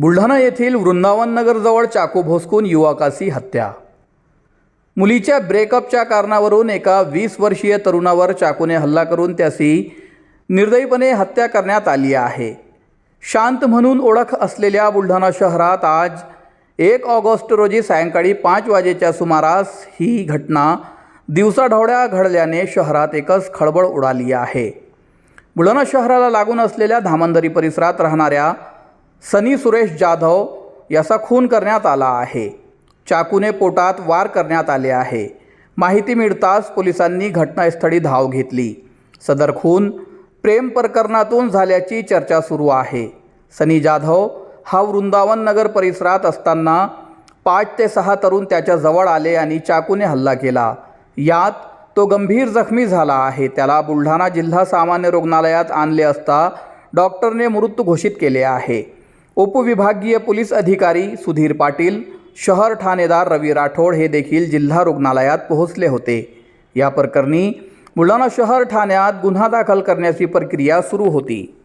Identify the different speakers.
Speaker 1: बुलढाणा येथील वृंदावन नगरजवळ चाकू भोसकून युवकाची हत्या. मुलीच्या ब्रेकअपच्या कारणावरून एका वीस वर्षीय तरुणावर चाकूने हल्ला करून त्याची निर्दयीपणे हत्या करण्यात आली आहे. शांत म्हणून ओळख असलेल्या बुलढाणा शहरात आज एक ऑगस्ट रोजी सायंकाळी पाच वाजेच्या सुमारास ही घटना दिवसाढवळ्या घडल्याने शहरात एकच खळबळ उडाली आहे. बुलढाणा शहराला लागून असलेल्या धामंदरी परिसरात राहणाऱ्या सनी सुरेश जाधव याचा खून करण्यात आला आहे. चाकूने पोटात वार करण्यात आले आहे. माहिती मिळताच पोलिसांनी घटनास्थळी धाव घेतली. सदर खून प्रेम प्रकरणातून झाल्याची चर्चा सुरू आहे. सनी जाधव हा वृंदावन नगर परिसरात असताना पाच ते सहा तरुण त्याच्याजवळ आले आणि चाकूने हल्ला केला. यात तो गंभीर जखमी झाला आहे. त्याला बुलढाणा जिल्हा सामान्य रुग्णालयात आणले असता डॉक्टरने मृत घोषित केले आहे. उपविभागीय पोलीस अधिकारी सुधीर पाटील शहर ठाणेदार रवी राठोड हे देखील जिल्हा रुग्णालयात पोहोचले होते. या प्रकरणी बुलढाणा शहर ठाण्यात गुन्हा दाखल करण्याची प्रक्रिया सुरू होती.